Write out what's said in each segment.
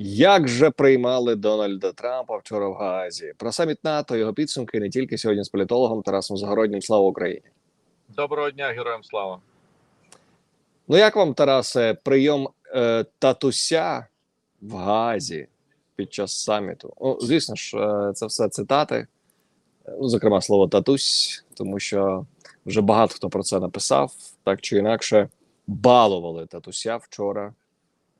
Як же приймали Дональда Трампа вчора в Гаазі? Про саміт НАТО його підсумки не тільки сьогодні з політологом Тарасом Загороднім. Слава Україні! Доброго дня, героям слава. Ну як вам, Тарасе, прийом е, татуся в Гаазі під час саміту? Ну, звісно ж, е, це все цитати, ну, зокрема, слово татусь, тому що вже багато хто про це написав, так чи інакше балували татуся вчора.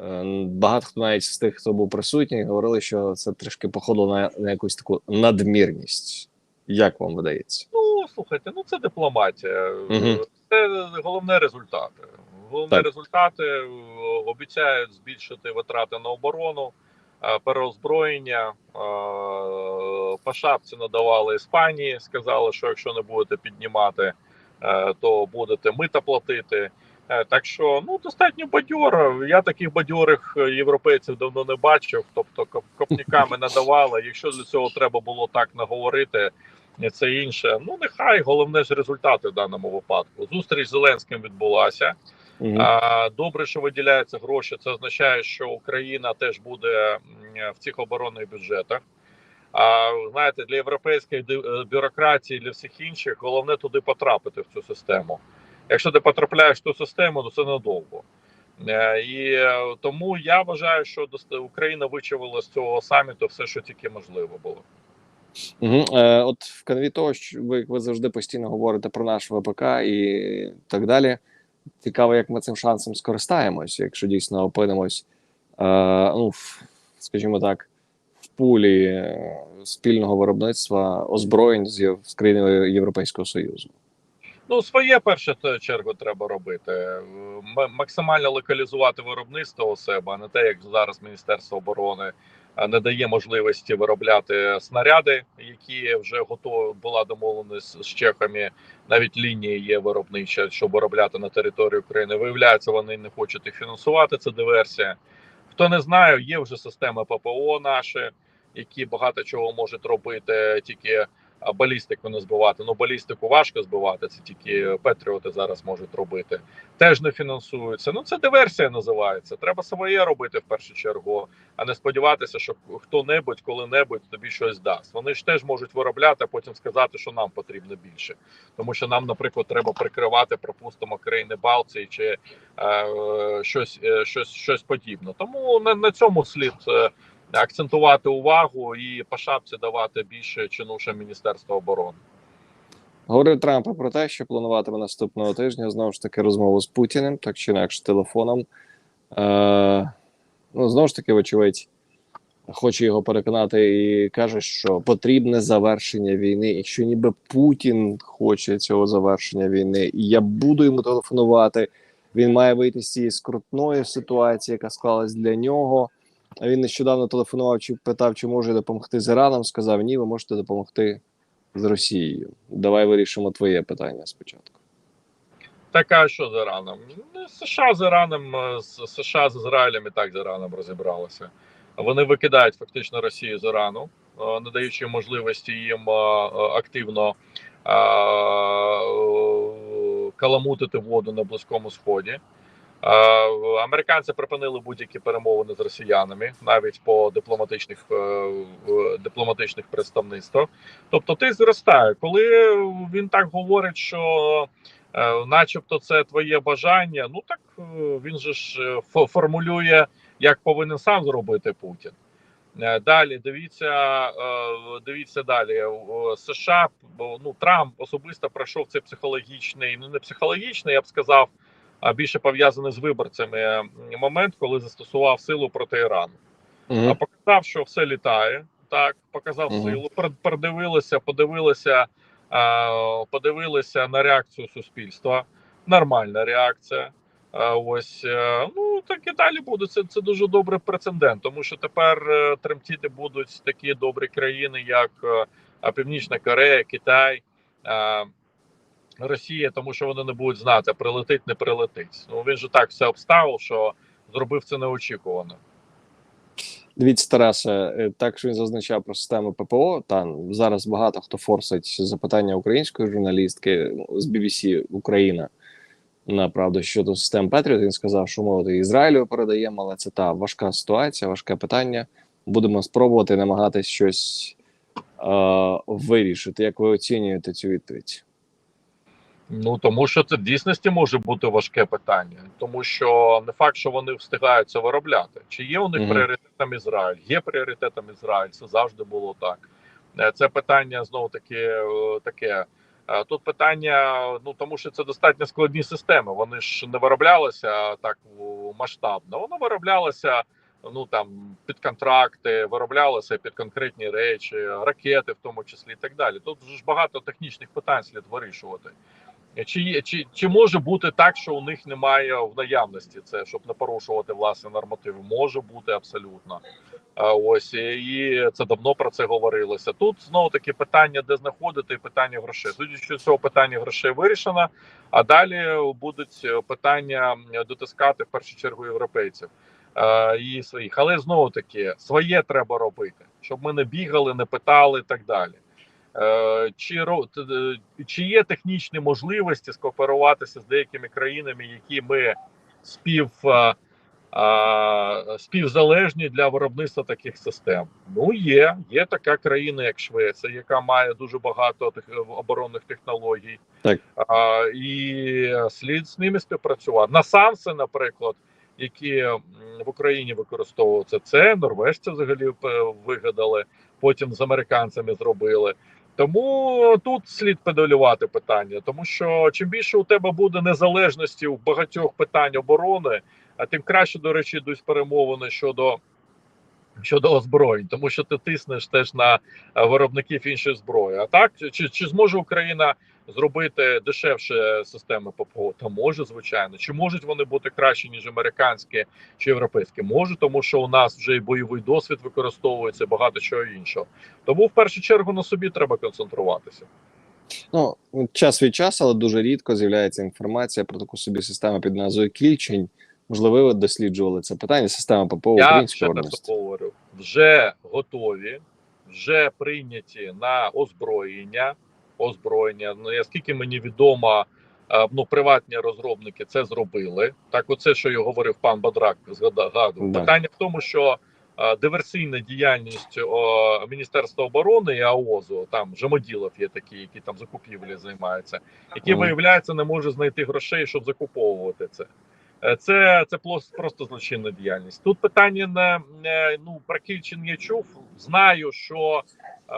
Е, Багато хто навіть з тих, хто був присутній, говорили, що це трішки походило на, на якусь таку надмірність. Як вам видається? Ну слухайте, ну це дипломатія. Мгм. Це головне результати. Головне Так. результати е, обіцяють збільшити витрати на оборону, е, переозброєння. По шапці надавали Іспанії. Сказали, що якщо не будете піднімати, то будете мита платити. Е, Так що ну достатньо бадьоро. Я таких бадьорих е, європейців давно не бачив. Тобто коп- копняками надавали. Якщо для цього треба було так наговорити, і це інше. Ну нехай головне ж результати в даному випадку. Зустріч з Зеленським відбулася. А, добре, що виділяються гроші. Це означає, що Україна теж буде в цих оборонних бюджетах. А знаєте, для європейської е, бюрократії, для всіх інших, головне туди потрапити в цю систему. Якщо ти потрапляєш в ту систему, то це надовго. Е, І е, тому я вважаю, що Україна вичавила з цього саміту все, що тільки можливо було. Угу. Е, от в канві того, що ви, ви завжди постійно говорите про наш ВПК і так далі. Цікаво, як ми цим шансом скористаємось, якщо дійсно опинимось, е, ну, в- скажімо так, в пулі е, спільного виробництва озброєнь з, країнами Європейського Союзу. Ну, своє перше чергу треба робити. Максимально локалізувати виробництво у себе, а не те, як зараз Міністерство оборони не дає можливості виробляти снаряди, які вже готові була домовленість з чехами. Навіть лінії є виробнича, щоб виробляти на території України. Виявляється, вони не хочуть їх фінансувати. Це диверсія. Хто не знає, є вже системи ППО наші, які багато чого можуть робити, тільки балістику не збивати. Ну балістику важко збивати. Це тільки Петріоти зараз можуть робити. Теж не фінансуються. Ну це диверсія називається. Треба своє робити в першу чергу, а не сподіватися, що хто-небудь коли-небудь тобі щось дасть. Вони ж теж можуть виробляти, а потім сказати, що нам потрібно більше, тому що нам, наприклад, треба прикривати, припустимо, країни Балтії чи е, щось, е, щось, щось подібне. Тому на, на цьому слід. е, акцентувати увагу і по шапці давати більше чинуше Міністерства оборони. Говорив Трамп про те, що плануватиме наступного тижня знову ж таки розмову з Путіним, так чи інакше телефоном. Е, ну, знову ж таки, вочевидь, хоче його переконати і каже, що потрібне завершення війни, і що ніби Путін хоче цього завершення війни, і я буду йому телефонувати. Він має вийти з цієї скрутної ситуації, яка склалась для нього. Він нещодавно телефонував чи питав, чи може допомогти з Іраном. Сказав: ні, ви можете допомогти з Росією. Давай вирішимо твоє питання спочатку. Так а що з Іраном? Ну, США з Іраном, е, США з Ізраїлем і так з Іраном розібралися. Вони викидають фактично Росію з Ірану, е, не даючи можливості їм е, активно каламутити воду на Близькому Сході. Американці припинили будь-які перемовини з росіянами, навіть по дипломатичних е, дипломатичних представництвах. Тобто, ти зростає, коли він так говорить, що е, начебто це твоє бажання. Ну так е, він же ж фо- формулює, як повинен сам зробити Путін. Далі дивіться, дивіться далі. США ну Трамп особисто пройшов цей психологічний, ну не психологічний, я б сказав, більше пов'язаний з виборцями момент, коли застосував силу проти Ірану. А Угу. показав, що все літає. Так, показав Мгм. силу, пер- передивилися, подивилися, е, подивилися на реакцію суспільства. Нормальна реакція. Е, ось е, ну так і далі буде. Це, це дуже добрий прецедент, тому що тепер е, тремтіти будуть такі добрі країни, як е, Північна Корея, Китай. Росія, тому що вони не будуть знати, прилетить, не прилетить. Ну він же так все обставив, що зробив це неочікувано. Дивіться, Тарасе, е, так що він зазначав про систему ППО. Там зараз багато хто форсить запитання української журналістки ну, з BBC Україна. Направду щодо систем Петріот, він сказав, що мовити Ізраїлю передаємо, але це та важка ситуація, важке питання. Будемо спробувати намагатись щось е, вирішити. Як ви оцінюєте цю відповідь? Ну тому що це в дійсності може бути важке питання, тому що не факт, що вони встигають це виробляти. Чи є у них Мгм. пріоритетом Ізраїль? Є пріоритетом Ізраїль. Це завжди було так. Е, Це питання знову таки е, таке. Е, Тут питання, ну тому що це достатньо складні системи. Вони ж не вироблялися так масштабно. Воно вироблялося ну там під контракти, вироблялося під конкретні речі, ракети, в тому числі і так далі. Тут ж багато технічних питань слід вирішувати. Чи, чи, чи може бути так, що у них немає в наявності це, щоб не порушувати власні нормативи? Може бути абсолютно. Ось і це давно про це говорилося. Тут знову таки питання, де знаходити, і питання грошей. Судячи з цього питання грошей вирішено. А далі будуть питання дотискати в першу чергу європейців е, і своїх. Але знову таки своє треба робити, щоб ми не бігали, не питали і так далі. Е, Чи е, чи є технічні можливості скооперуватися з деякими країнами, які ми спів е, співзалежні для виробництва таких систем? Ну є. Є така країна, як Швеція, яка має дуже багато тих оборонних технологій, Так. а, і слід з ними співпрацювати. Насамси, наприклад, які в Україні використовуються, це норвежці взагалі е, вигадали, потім з американцями зробили. Тому тут слід педалювати питання, тому що чим більше у тебе буде незалежності в багатьох питань оборони, а тим краще, до речі, йдуть перемовини щодо. Щодо озброєнь, тому що ти тиснеш теж на е, виробників іншої зброї. А так чи, чи зможе Україна зробити дешевше системи ППО? Та може, звичайно. Чи можуть вони бути кращі ніж американські чи європейські? Може, тому що у нас вже і бойовий досвід використовується багато чого іншого. Тому в першу чергу на собі треба концентруватися. Ну, час від часу, але дуже рідко з'являється інформація про таку собі систему під назвою Кільчень. Можливо, ви досліджували це питання. Система ППО Я українського говорю: вже готові, вже прийняті на озброєння. Озброєння. Ну, наскільки мені відомо, е, ну приватні розробники це зробили. Так, оце, що я говорив пан Бадрак, згадав. Питання в тому, що е, диверсійна діяльність о, Міністерства оборони і АОЗу, там Жамоділов є такі, які там закупівлі займаються, які виявляється, не може знайти грошей, щоб закуповувати це. Е, Це, це просто злочинна діяльність. Тут питання не, не ну про Кільчин я чув. Знаю, що е,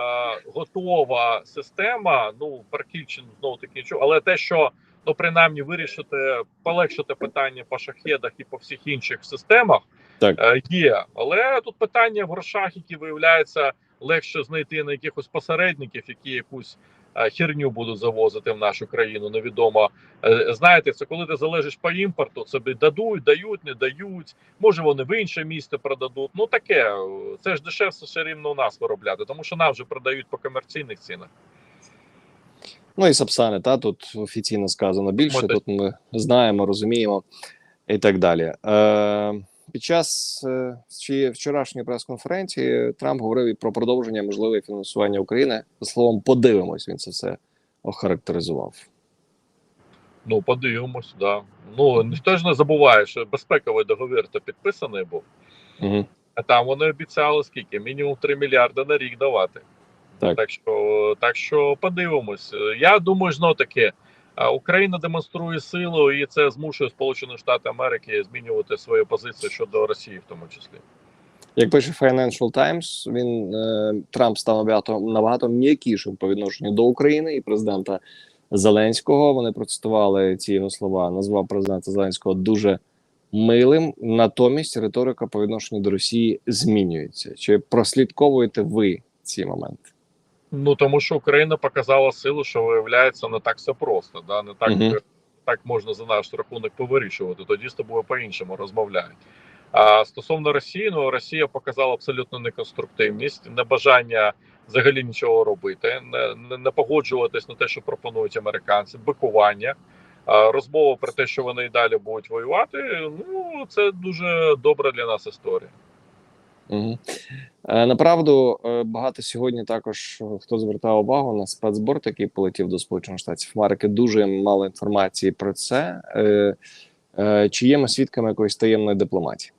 готова система. Ну про Кільчин знову таки не чув, але те, що ну принаймні вирішити, полегшити питання по шахедах і по всіх інших системах, Так. е, є. Але тут питання в грошах, які виявляється легше знайти на якихось посередників, які якусь херню будуть завозити в нашу країну. Невідомо Е, Знаєте, це коли ти залежиш по імпорту, це дадуть, дають, не дають. Може вони в інше місто продадуть. Ну таке це ж дешевше все рівно у нас виробляти, тому що нам вже продають по комерційних цінах. Ну і Сапсани, та тут офіційно сказано більше. Може. Тут ми знаємо, розуміємо і так далі. Е, під час е, вчорашньої прес-конференції Трамп говорив і про продовження можливе фінансування України. За словом, подивимось, він це все охарактеризував. Ну подивимось, да. Ну ніхто ж не забуває, що безпековий договір то підписаний був. Угу. А там вони обіцяли скільки? Мінімум 3 мільярди на рік давати. Так. Так що, так що подивимось. Я думаю, знов таки. Україна демонструє силу, і це змушує Сполучені Штати Америки змінювати свою позицію щодо Росії, в тому числі. Як пише Financial Times, він е, Трамп став набагато набагато м'якішим по відношенню до України і президента Зеленського. Вони процитували ці його слова. Назвав президента Зеленського дуже милим. Натомість риторика по відношенню до Росії змінюється. Чи прослідковуєте ви ці моменти? Ну тому що Україна показала силу, що виявляється не так все просто. Да? Не так, Мгм. так можна за наш рахунок повирішувати. Тоді з тобою по-іншому розмовляють. А стосовно Росії, ну Росія показала абсолютно неконструктивність, небажання взагалі нічого робити, не, не, не погоджуватись на те, що пропонують американці, бикування. Розмова про те, що вони і далі будуть воювати. Ну це дуже добра для нас історія. Угу. Е, направду, е, багато сьогодні також е, хто звертав увагу на спецборт, який полетів до Сполучених Штатів Америки. Дуже мало інформації про це. Чи є ми свідками якоїсь таємної дипломатії?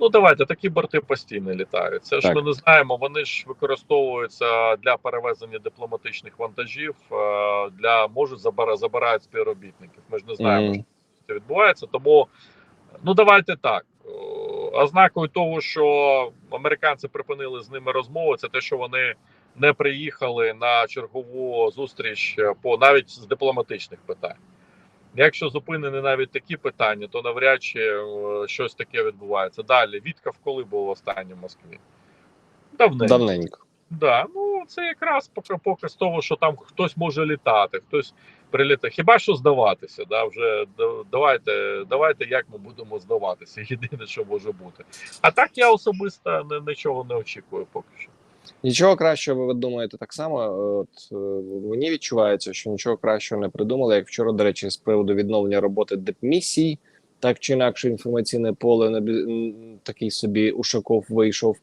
Ну давайте такі борти постійно літають. Це ж ми не знаємо. Вони ж використовуються для перевезення дипломатичних вантажів, для можуть забира, забирають співробітників. Ми ж не знаємо, Мгм. що це відбувається. Тому ну давайте так. Ознакою того, що американці припинили з ними розмови, це те, що вони не приїхали на чергову зустріч е, по навіть з дипломатичних питань. Якщо зупинені навіть такі питання, то навряд чи е, щось таке відбувається. Далі Віткав коли був останній в Москві? Давненько. Давненько. Да, ну це якраз показ того, що там хтось може літати, хтось прилітає. Хіба що здаватися? Да, вже давайте, давайте, як ми будемо здаватися. Єдине, що може бути. А так я особисто нічого не очікую поки що. Нічого кращого, ви думаєте, так само. От е, мені відчувається, що нічого кращого не придумали. Як вчора, до речі, з приводу відновлення роботи депмісій, так чи інакше інформаційне поле на такий собі Ушаков вийшов.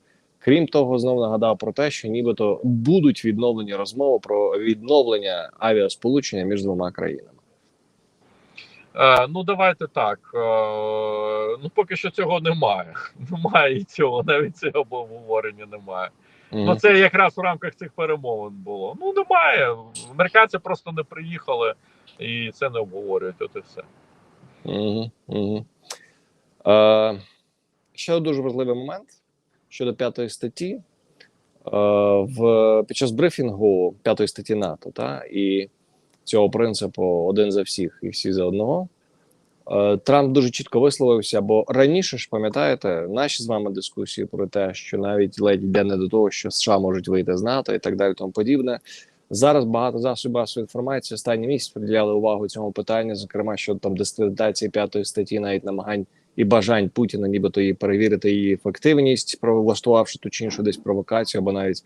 Крім того, знову нагадав про те, що нібито будуть відновлені розмови про відновлення авіасполучення між двома країнами. Е, ну давайте так. Е, ну поки що цього немає. Немає і цього, навіть цього обговорення немає. Ну це якраз в рамках цих перемовин було. Ну немає. Американці просто не приїхали і це не обговорюють. От і все. Угу, угу. Е, ще дуже важливий момент щодо п'ятої статті. Е, в, під час брифінгу п'ятої статті НАТО та, і цього принципу один за всіх і всі за одного. Е, Трамп дуже чітко висловився, бо раніше ж пам'ятаєте наші з вами дискусії про те, що навіть ледь йде не до того, що США можуть вийти з НАТО і так далі, тому подібне. Зараз багато засобів масової інформації останній місяць приділяли увагу цьому питанню, зокрема щодо там дискредитації п'ятої статті, навіть намагань і бажань Путіна, нібито її перевірити її ефективність, влаштувавши ту чи іншу десь провокацію, або навіть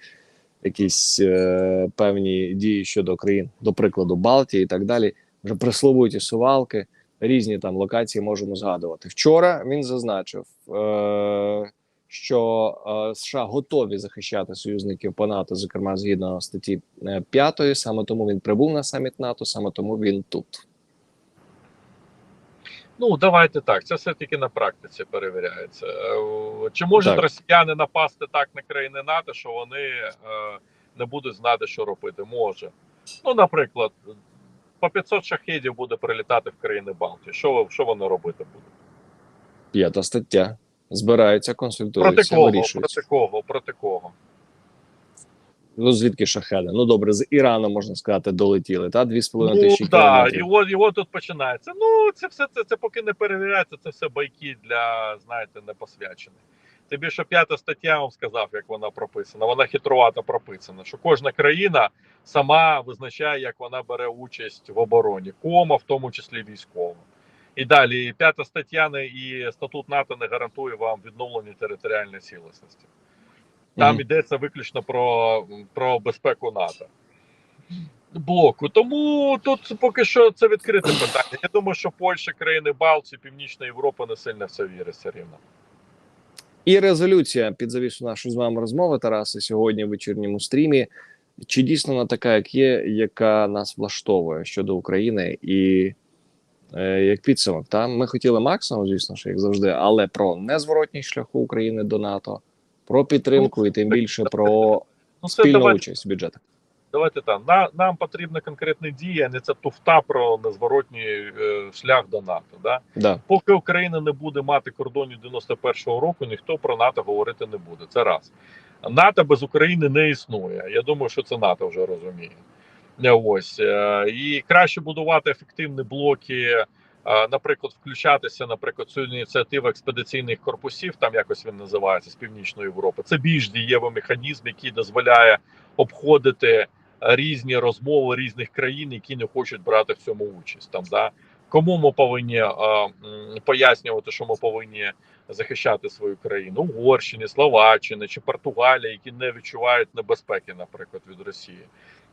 якісь е, певні дії щодо країн, до прикладу, Балтії і так далі. Вже присловують сувалки, різні там локації можемо згадувати. Вчора він зазначив, е, що е, США готові захищати союзників по НАТО, зокрема згідно статті 5, саме тому він прибув на саміт НАТО, саме тому він тут. Ну давайте так. Це все таки на практиці перевіряється. Е, Чи можуть Так. росіяни напасти так на країни НАТО, що вони е, не будуть знати, що робити? Може. Ну, наприклад, по 500 шахедів буде прилітати в країни Балтії. Що, що вони робити будуть? П'ята стаття. Збираються, Проти консультуються, кого? вирішують. Проти кого? Проти кого? Ну звідки шахеди? Ну добре, з Ірану можна сказати, долетіли. Та дві з половиною Ну, тисячі кілометрів. і от, і от тут починається. Ну, це все це, це поки не перевіряється, це все байки для, знаєте, непосвячених. Тим більше п'ята стаття я вам сказав, як вона прописана. Вона хитрувато прописана, що кожна країна сама визначає, як вона бере участь в обороні, кома, в тому числі військова. І далі п'ята стаття не- і статут НАТО не гарантує вам відновлення територіальної цілісності. Там Мгм. йдеться виключно про, про безпеку НАТО. Блоку. Тому тут поки що це відкрите питання. Я думаю, що Польща, країни Балтії, Північна Європа не сильно в це вірить все рівно. І резолюція під завісу нашої з вами розмови Тараси сьогодні в вечірньому стрімі. Чи дійсно вона така, як є, яка нас влаштовує щодо України, і е, як підсумок, та ми хотіли максимум, звісно ж, як завжди, але про незворотність шляху України до НАТО, про підтримку і тим більше про Ну, спільну давайте, участь в бюджетах. давайте так. На, нам потрібна конкретна дія, а не це туфта про незворотній е, шлях до НАТО. Да? Да. Поки Україна не буде мати кордонів 91-го року, ніхто про НАТО говорити не буде. Це раз. НАТО без України не існує. Я думаю, що це НАТО вже розуміє. Ось е, і краще будувати ефективні блоки. Е, Наприклад, включатися, наприклад, цю ініціативу експедиційних корпусів, там якось він називається з північної Європи. Це більш дієвий механізм, який дозволяє обходити різні розмови різних країн, які не хочуть брати в цьому участь. Там да кому ми повинні е, пояснювати, що ми повинні захищати свою країну Угорщині, Словаччини чи Португалії, які не відчувають небезпеки, наприклад, від Росії,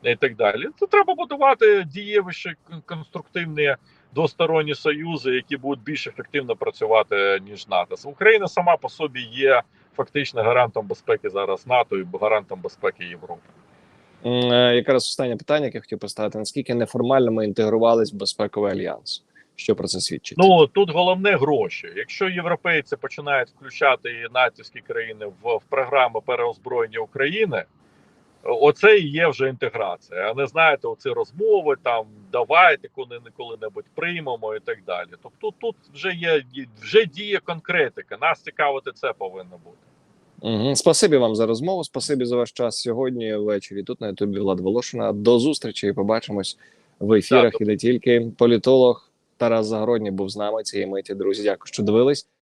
і так далі. То треба будувати дієвіші кон- конструктивні двосторонні союзи, які будуть більш ефективно працювати ніж НАТО. Україна сама по собі є фактично гарантом безпеки зараз НАТО і гарантом безпеки Європи. Е, Якраз останнє питання, яке я хотів поставити: наскільки неформально ми інтегрувались в безпековий альянс? Що про це свідчить? Ну тут головне гроші. Якщо європейці починають включати і натівські країни в, в програми переозброєння України, оце і є вже інтеграція. А не знаєте, оці розмови там давайте коли коли-небудь приймемо і так далі. Тобто тут вже є вже діє конкретика. Нас цікавити це повинно бути. Угу. Спасибі вам за розмову. Спасибі за ваш час сьогодні ввечері. Тут на Ютубі Влад Волошина. До зустрічі і побачимось в ефірах Так. і не тільки. Політолог Тарас Загородній був з нами цієї миті. Друзі, дякую, що дивились.